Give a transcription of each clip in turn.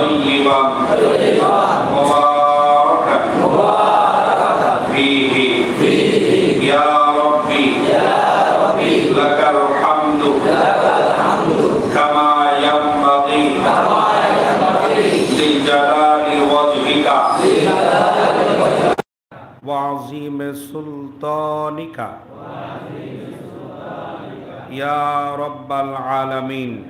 طيبا. مباركا فيه يا ربي لك الحمد كما ينبغي لجلال وجهك وعظيم سلطانك. يا رب العالمين.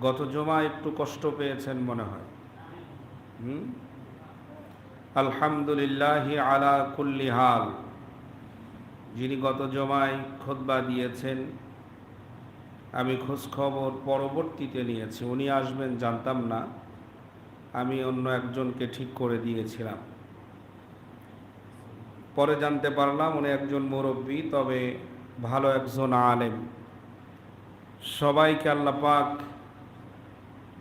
গত জমা একটু কষ্ট পেয়েছেন মনে হয়। হুম? আলহামদুলিল্লাহ আলা কুল্লি হাল। যিনি গত জমায় খোদবা দিয়েছেন, আমি খোঁজখবর পরবর্তীতে নিয়েছি। উনি আসবেন জানতাম না, আমি অন্য একজনকে ঠিক করে দিয়েছিলাম। পরে জানতে পারলাম উনি একজন মুরব্বী, তবে ভালো একজন আলেম। সবাইকে আল্লাহ পাক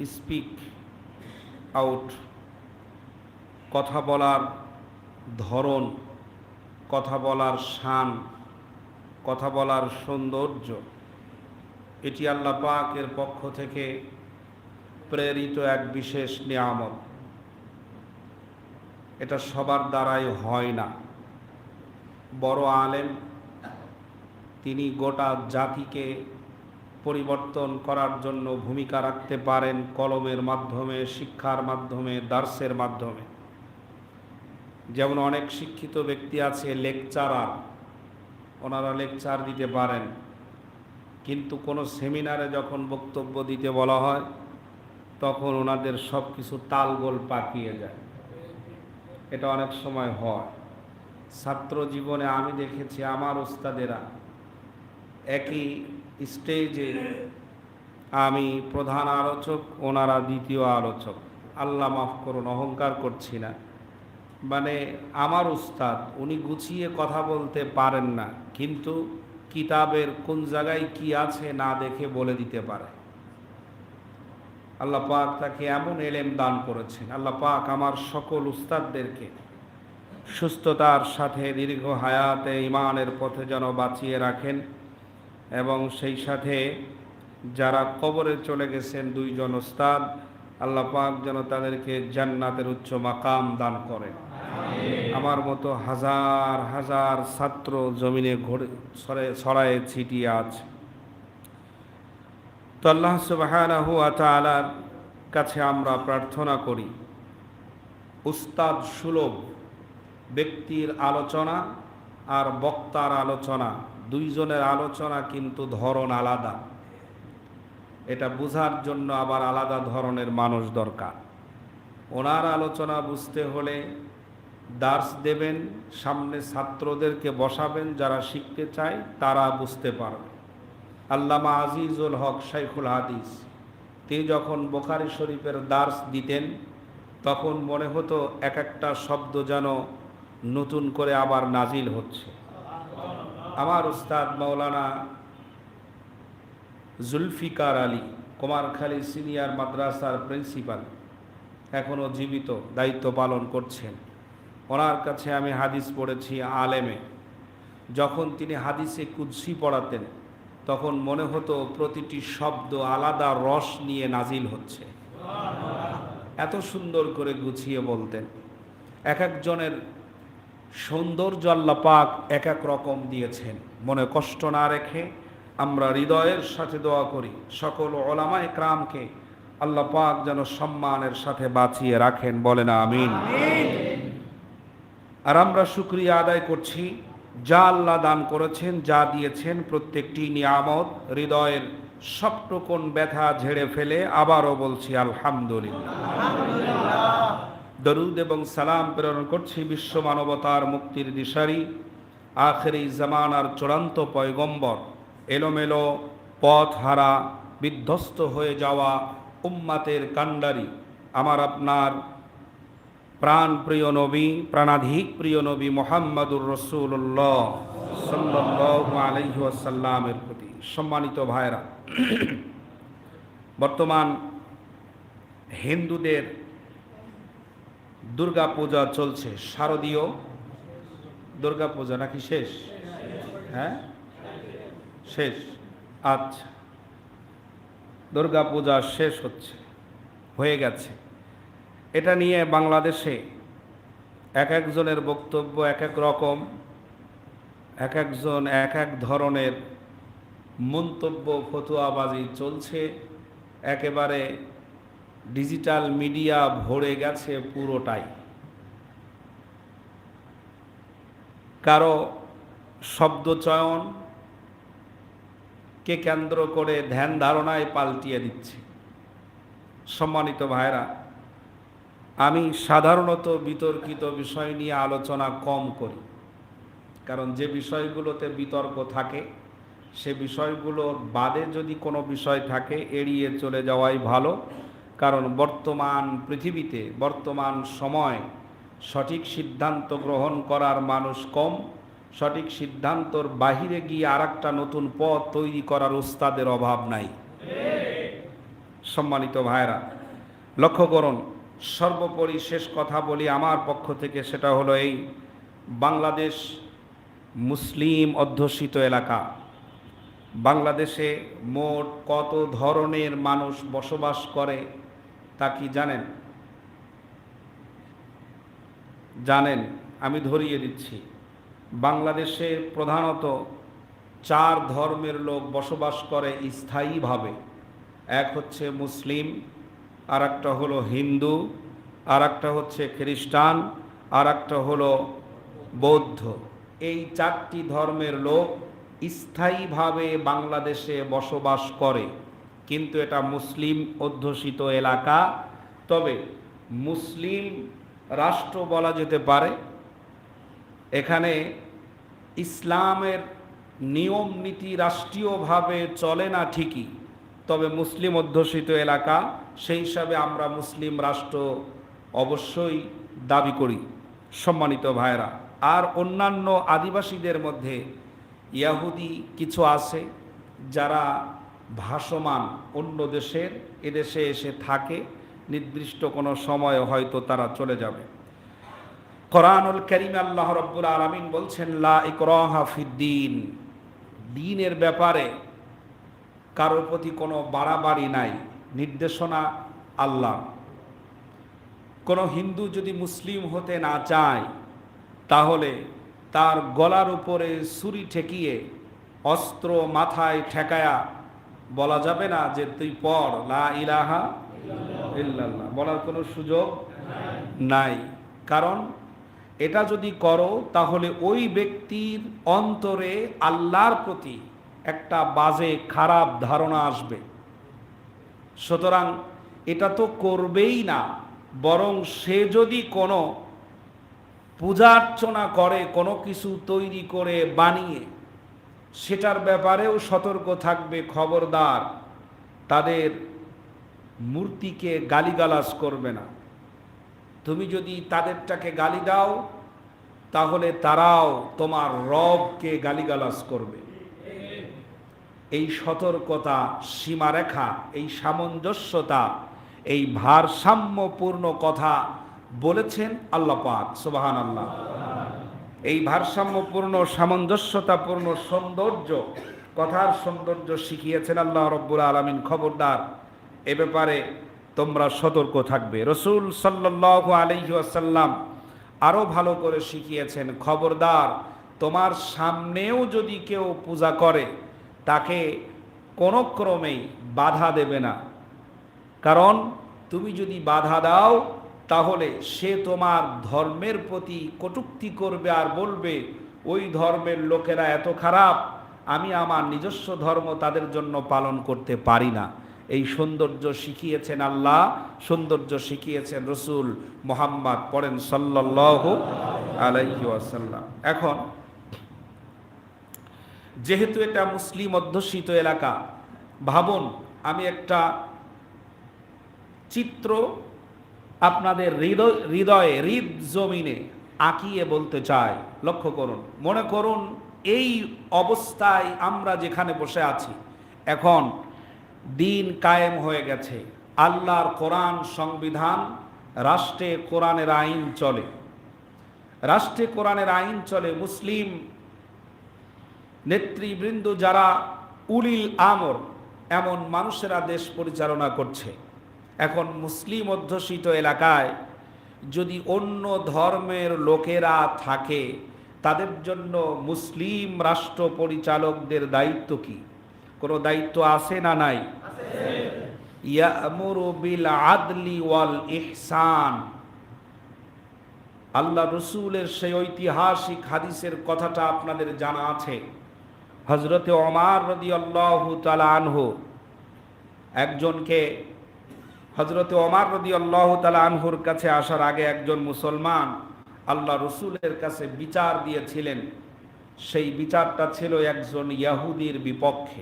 স্পিক আউট কথা বলার ধরন, কথা বলার শান, কথা বলার সৌন্দর্য, এটি আল্লাহ পাকের পক্ষ থেকে প্রেরিত এক বিশেষ নিয়ামত। এটা সবার দ্বারাই হয় না। বড় আলেম, তিনি গোটা জাতিকে পরিবর্তন করার জন্য ভূমিকা রাখতে পারেন কলমের মাধ্যমে, শিক্ষার মাধ্যমে, দার্সের মাধ্যমে। যেমন অনেক শিক্ষিত ব্যক্তি আছে, লেকচারার। ওনারা লেকচার দিতে পারেন। কিন্তু কোনো সেমিনারে যখন বক্তব্য দিতে বলা হয়, তখন ওনাদের সব কিছু তালগোল পাকিয়ে যায়। এটা অনেক সময় হয়। ছাত্র জীবনে আমি দেখেছি আমার ওস্তাদেরা একই স্টেজে আমি প্রধান আলোচক, ওনারা দ্বিতীয় আলোচক। আল্লাহ মাফ করুন, অহংকার করছি না। মানে আমার উস্তাদ, উনি গুছিয়ে কথা বলতে পারেন না, কিন্তু কিতাবের কোন জায়গায় কি আছে না দেখে বলে দিতে পারে। আল্লাহ পাক তাকে এমন এলেম দান করেছেন। আল্লাহ পাক আমার সকল উস্তাদদেরকে সুস্থতার সাথে দীর্ঘ হায়াতে ইমানের পথে যেন বাঁচিয়ে রাখেন। এবং সেই সাথে যারা কবরে চলে গেছেন দুইজন ওস্তাদ আল্লাহ পাক যেন তাদেরকে জান্নাতের উচ্চ মাকাম দান করেন। আমার মতো হাজার হাজার ছাত্র জমিনে ঘুরে ছড়ে ছড়ায়ে ছিটিয়ে আছে তো আল্লাহ সুবাহানাহু তালার কাছে আমরা প্রার্থনা করি উস্তাদ সুলভ ব্যক্তির আলোচনা আর বক্তার আলোচনা দুইজনের আলোচনা কিন্তু ধরন আলাদা। এটা বোঝার জন্য আবার আলাদা ধরনের মানুষ দরকার। ওনার আলোচনা বুঝতে হলে দার্স দেবেন, সামনে ছাত্রদেরকে বসাবেন, যারা শিখতে চায় তারা বুঝতে পারবে। আল্লামা আজিজুল হক শাইখুল হাদিস, তিনি যখন বোখারি শরীফের দার্স দিতেন, তখন মনে হতো এক একটা শব্দ যেন নতুন করে আবার নাজিল হচ্ছে। আমার উস্তাদ মৌলানা জুলফিকার আলী, কুমারখালী সিনিয়র মাদ্রাসার প্রিন্সিপাল এখনও জীবিত, দায়িত্ব পালন করছেন। ওনার কাছে আমি হাদিস পড়েছি আলেমে। যখন তিনি হাদিসে কুদ্সি পড়াতেন, তখন মনে হতো প্রতিটি শব্দ আলাদা রস নিয়ে নাজিল হচ্ছে। এত সুন্দর করে গুছিয়ে বলতেন। এক একজনের সৌন্দর্য আল্লাহ পাক এক এক রকম দিয়েছেন। মনে কষ্ট না রেখে আমরা হৃদয়ের সাথে দোয়া করি। সকল ওলামা একরামকে আল্লাহ পাক যেন সম্মানের সাথে বাঁচিয়ে রাখেন, বলেন আমিন। আর আমরা শুক্রিয়া আদায় করছি, যা আল্লাহ দান করেছেন, যা দিয়েছেন, প্রত্যেকটি নিয়ামত হৃদয়ের সবটুকুন ব্যথা ঝেড়ে ফেলে আবারও বলছি আলহামদুলিল্লাহ। দরুদ এবং সালাম প্রেরণ করছি বিশ্ব মানবতার মুক্তির দিশারি, আখেরি জামানার চূড়ান্ত পয়গম্বর, এলোমেলো পথ হারা বিধ্বস্ত হয়ে যাওয়া উম্মাতের কাণ্ডারি, আমার আপনার প্রাণ প্রিয় নবী, প্রাণাধিক প্রিয় নবী মোহাম্মদুর রসুল্লাহ সাল্লাহ আলহ্লামের প্রতি। সম্মানিত ভাইরা বর্তমান হিন্দুদের দুর্গা পূজা চলছে। শারদীয় দুর্গা পূজা নাকি শেষ? হ্যাঁ? শেষ। আচ্ছা। দুর্গা পূজা শেষ হচ্ছে। হয়ে গেছে। এটা নিয়ে বাংলাদেশে এক একজনের বক্তব্য এক এক রকম, এক একজন এক এক ধরনের মন্তব্য, ফতুয়াবাজি চলছে। একেবারে ডিজিটাল মিডিয়া ভরে গেছে পুরোটাই। কারও শব্দচয়ন কে কেন্দ্র করে ধ্যান ধারণায় পাল্টিয়ে দিচ্ছে। সম্মানিত ভাইরা আমি সাধারণত বিতর্কিত বিষয় নিয়ে আলোচনা কম করি। কারণ যে বিষয়গুলোতে বিতর্ক থাকে, সে বিষয়গুলোর বাদে যদি কোনো বিষয় থাকে, এড়িয়ে চলে যাওয়াই ভালো। কারণ বর্তমান পৃথিবীতে, বর্তমান সময় সঠিক সিদ্ধান্ত গ্রহণ করার মানুষ কম, সঠিক সিদ্ধান্তর বাহিরে গিয়ে আর নতুন পথ তৈরি করার উস্তাদের অভাব নাই। সম্মানিত ভাইরা লক্ষ্য করুন, সর্বোপরি শেষ কথা বলি আমার পক্ষ থেকে, সেটা হলো এই, বাংলাদেশ মুসলিম অধ্যুষিত এলাকা। বাংলাদেশে মোট কত ধরনের মানুষ বসবাস করে তা কি জানেন? জানেন, আমি ধরিয়ে দিচ্ছি। বাংলাদেশে প্রধানত চার ধর্মের লোক বসবাস করে স্থায়ীভাবে। এক হচ্ছে মুসলিম আর একটা হলো হিন্দু আর একটা হচ্ছে খ্রিস্টান আর একটা হলো বৌদ্ধ। এই চারটি ধর্মের লোক স্থায়ীভাবে বাংলাদেশে বসবাস করে। কিন্তু এটা মুসলিম অধ্যুষিত এলাকা। তবে মুসলিম রাষ্ট্র বলা যেতে পারে, এখানে ইসলামের নিয়ম নীতি রাষ্ট্রীয়ভাবে চলে না ঠিকই, তবে মুসলিম অধ্যুষিত এলাকা, সেই হিসাবে আমরা মুসলিম রাষ্ট্র অবশ্যই দাবি করি, সম্মানিত ভাইরা আর অন্যান্য আদিবাসীদের মধ্যে ইয়াহুদি কিছু আছে যারা ভাসমান অন্য দেশের এদেশে এসে থাকে, নির্দিষ্ট কোনো সময় হয়তো তারা চলে যাবে। কোরআনুল করিম আল্লাহ রব্বুল আলমিন বলছেন, লা ইকরাহা ফিদ্দিন দিনের ব্যাপারে কারোর প্রতি কোনো বাড়াবাড়ি নাই, নির্দেশনা আল্লাহ। কোনো হিন্দু যদি মুসলিম হতে না চায়, তাহলে তার গলার উপরে ছুরি ঠেকিয়ে অস্ত্র মাথায় ঠেকায়া বলা যাবে না যে তুই পড়। লা ইলাহা ইল্লাল্লাহ। বলার কোনো সুযোগ নাই। কারণ এটা যদি করো, তাহলে ওই ব্যক্তির অন্তরে আল্লাহর প্রতি একটা বাজে, খারাপ ধারণা আসবে। সুতরাং এটা তো করবেই না, বরং সে যদি কোনো পূজা অর্চনা করে, কোনো কিছু তৈরি করে, বানিয়ে সেটার ব্যাপারেও সতর্ক থাকবে খবরদার। তাদের মূর্তিকে গালিগালাজ করবে না। তুমি যদি তাদেরটাকে গালি দাও, তাহলে তারাও তোমার রবকে গালিগালাজ করবে। এই সতর্কতা, সীমারেখা, এই সামঞ্জস্যতা, এই ভারসাম্যপূর্ণ কথা বলেছেন আল্লাহ পাক সুবাহান আল্লাহ এই ভারসাম্যপূর্ণ, সামঞ্জস্যতাপূর্ণ সৌন্দর্য, কথার সৌন্দর্য শিখিয়েছেন আল্লাহ রব্বুল আলমিন, খবরদার। এ ব্যাপারে তোমরা সতর্ক থাকবে। রসুল সাল্লাহ আলহি আসাল্লাম আরও ভালো করে শিখিয়েছেন, খবরদার, তোমার সামনেও যদি কেউ পূজা করে, তাকে কোনো ক্রমেই বাধা দেবে না। কারণ তুমি যদি বাধা দাও তাহলে সে তোমার ধর্মের প্রতি কটুক্তি করবে আর বলবে, ওই ধর্মের লোকেরা এত খারাপ, আমি আমার নিজস্ব ধর্ম তাদের জন্য পালন করতে পারি না। এই সৌন্দর্য শিখিয়েছেন আল্লাহ, সৌন্দর্য শিখিয়েছেন রসুল মোহাম্মদ পড়েন সাল্লাহ আলাইহি আসাল্লাম এখন, যেহেতু এটা মুসলিম অধ্যুষিত এলাকা, ভাবুন, আমি একটা চিত্র আপনাদের হৃদয় হৃদয়ে, হৃদ জমিনে আঁকিয়ে বলতে চাই, লক্ষ্য করুন। মনে করুন, এই অবস্থায় আমরা যেখানে বসে আছি, এখন দিন কায়েম হয়ে গেছে। আল্লাহর কোরআন সংবিধান, রাষ্ট্রে কোরআনের আইন চলে। রাষ্ট্রে কোরআনের আইন চলে, মুসলিম নেতৃবৃন্দ যারা উলিল আমর, এমন মানুষেরা দেশ পরিচালনা করছে। এখন মুসলিম অধ্যুষিত এলাকায় যদি অন্য ধর্মের লোকেরা থাকে, তাদের জন্য মুসলিম রাষ্ট্র পরিচালকদের দায়িত্ব কি? কোনো দায়িত্ব আছে না নাই? বিল আদলি ওয়াল ইহসান। আল্লাহ রসুলের সেই ঐতিহাসিক হাদিসের কথাটা আপনাদের জানা আছে। হজরতে ওমার রদি আল্লাহ আনহু একজনকে হজরতে ওমার রদি আল্লাহ তালা আনহুর কাছে আসার আগে একজন মুসলমান আল্লাহ রসুলের কাছে বিচার দিয়েছিলেন। সেই বিচারটা ছিল একজন ইয়াহুদির বিপক্ষে।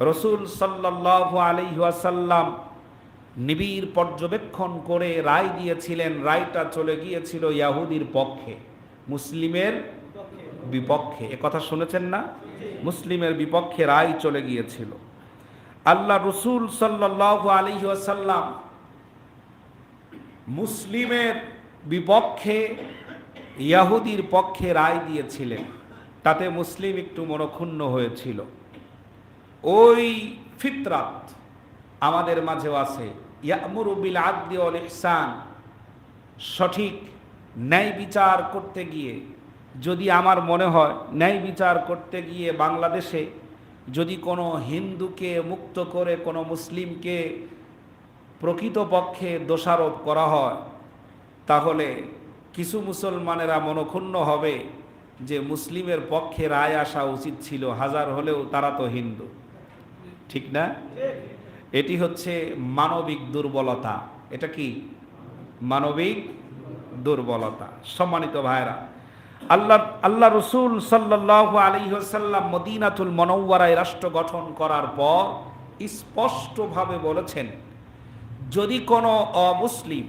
রসুল সাল্লাহ আলিহাসাল্লাম নিবিড় পর্যবেক্ষণ করে রায় দিয়েছিলেন, রায়টা চলে গিয়েছিল ইয়াহুদির পক্ষে। মুসলিমের বিপক্ষে। এ কথা শুনেছেন না? মুসলিমের বিপক্ষে রায় চলে গিয়েছিল। আল্লাহ রসুল সাল্লাহ আলিহাসাল্লাম মুসলিমের বিপক্ষে, ইয়াহুদির পক্ষে রায় দিয়েছিলেন। তাতে মুসলিম একটু মনক্ষুণ্ণ হয়েছিল। ওই ফিতরাত আমাদের মাঝেও আছে। ইয়ামুরুবিল আদি অল ইহসান। সঠিক ন্যায় বিচার করতে গিয়ে, যদি আমার মনে হয়, ন্যায় বিচার করতে গিয়ে বাংলাদেশে যদি কোনো হিন্দুকে মুক্ত করে কোনো মুসলিমকে প্রকৃতপক্ষে দোষারোপ করা হয়, তাহলে কিছু মুসলমানেরা মনক্ষুণ্ণ হবে যে মুসলিমের পক্ষে রায় আসা উচিত ছিল, হাজার হলেও তারা তো হিন্দু। ঠিক না? এটি হচ্ছে মানবিক দুর্বলতা। এটা কি? মানবিক দুর্বলতা। সম্মানিত ভাইরা আল্লাহ আল্লাহ রসুল সাল্লাহ আলিহাসাল্লাম মদিনাতুল মনৌয়ারায় রাষ্ট্র গঠন করার পর স্পষ্টভাবে বলেছেন, যদি কোনো অমুসলিম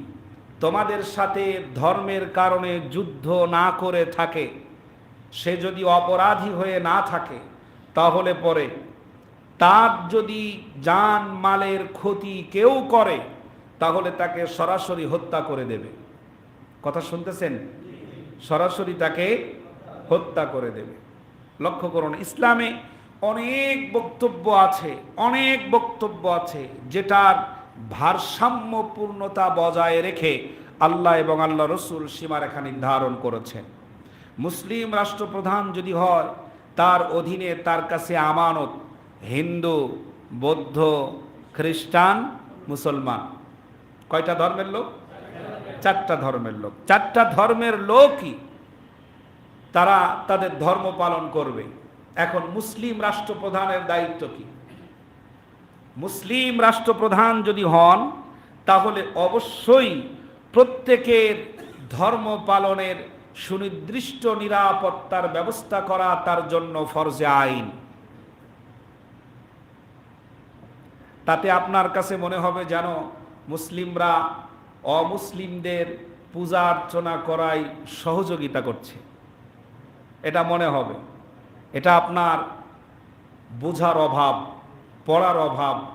তোমাদের সাথে ধর্মের কারণে যুদ্ধ না করে থাকে, সে যদি অপরাধী হয়ে না থাকে, তাহলে পরে তার যদি জান মালের ক্ষতি কেউ করে, তাহলে তাকে সরাসরি হত্যা করে দেবে। কথা শুনতেছেন? সরাসরি তাকে হত্যা করে দেবে। লক্ষ্য করুন, ইসলামে অনেক বক্তব্য আছে, অনেক বক্তব্য আছে, যেটার ভারসাম্যপূর্ণতা বজায় রেখে আল্লাহ এবং আল্লাহ রসুল সীমারেখা নির্ধারণ করেছেন। মুসলিম রাষ্ট্রপ্রধান যদি হয়, তার অধীনে তার কাছে আমানত, হিন্দু, বৌদ্ধ, খ্রিস্টান, মুসলমান। কয়টা ধর্মের লোক? চারটা ধর্মের লোক। চারটা ধর্মের লোকই তারা তাদের ধর্ম পালন করবে। এখন মুসলিম রাষ্ট্রপ্রধানের দায়িত্ব কি? মুসলিম রাষ্ট্রপ্রধান যদি হন, তাহলে অবশ্যই প্রত্যেকের ধর্ম পালনের সুনির্দিষ্ট নিরাপত্তার ব্যবস্থা করা তার জন্য ফরজে আইন। তাতে আপনার কাছে মনে হবে যেন মুসলিমরা অমুসলিমদের পূজা অর্চনা করায় সহযোগিতা করছে। এটা মনে হবে। এটা আপনার বোঝার অভাব, পড়ার অভাব,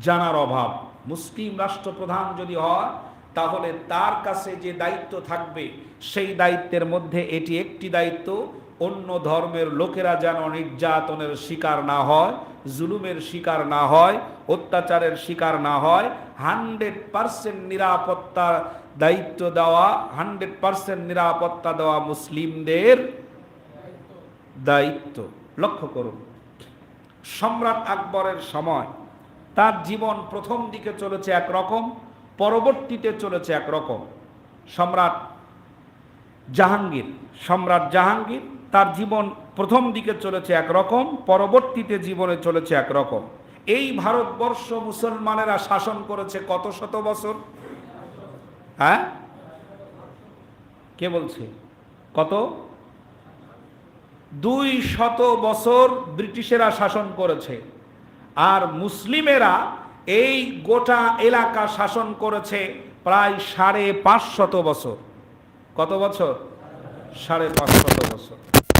জানার অভাব। মুসলিম রাষ্ট্রপ্রধান যদি হয়, তাহলে তার কাছে যে দায়িত্ব থাকবে, সেই দায়িত্বের মধ্যে এটি একটি দায়িত্ব, অন্য ধর্মের লোকেরা যেন নির্যাতনের শিকার না হয়। জুলুমের শিকার না হয়, অত্যাচারের শিকার না হয়, হান্ড্রেড পারসেন্ট নিরাপত্তা দায়িত্ব দেওয়া, হান্ড্রেড পারসেন্ট নিরাপত্তা দেওয়া মুসলিমদের দায়িত্ব। লক্ষ্য করুন, সম্রাট আকবরের সময়, তার জীবন প্রথম দিকে চলেছে একরকম, পরবর্তীতে চলেছে একরকম। সম্রাট জাহাঙ্গীর সম্রাট জাহাঙ্গীর তার জীবন প্রথম দিকে চলেছে একরকম, পরবর্তীতে জীবনে চলেছে একরকম। এই ভারতবর্ষ মুসলমানেরা শাসন করেছে কত শত বছর? হ্যাঁ? কে বলছে? কত? দুই শত বছর ব্রিটিশেরা শাসন করেছে। আর মুসলিমেরা এই গোটা এলাকা শাসন করেছে প্রায় সাড়ে পাঁচশত বছর। কত বছর? সাড়ে পাঁচশত বছর।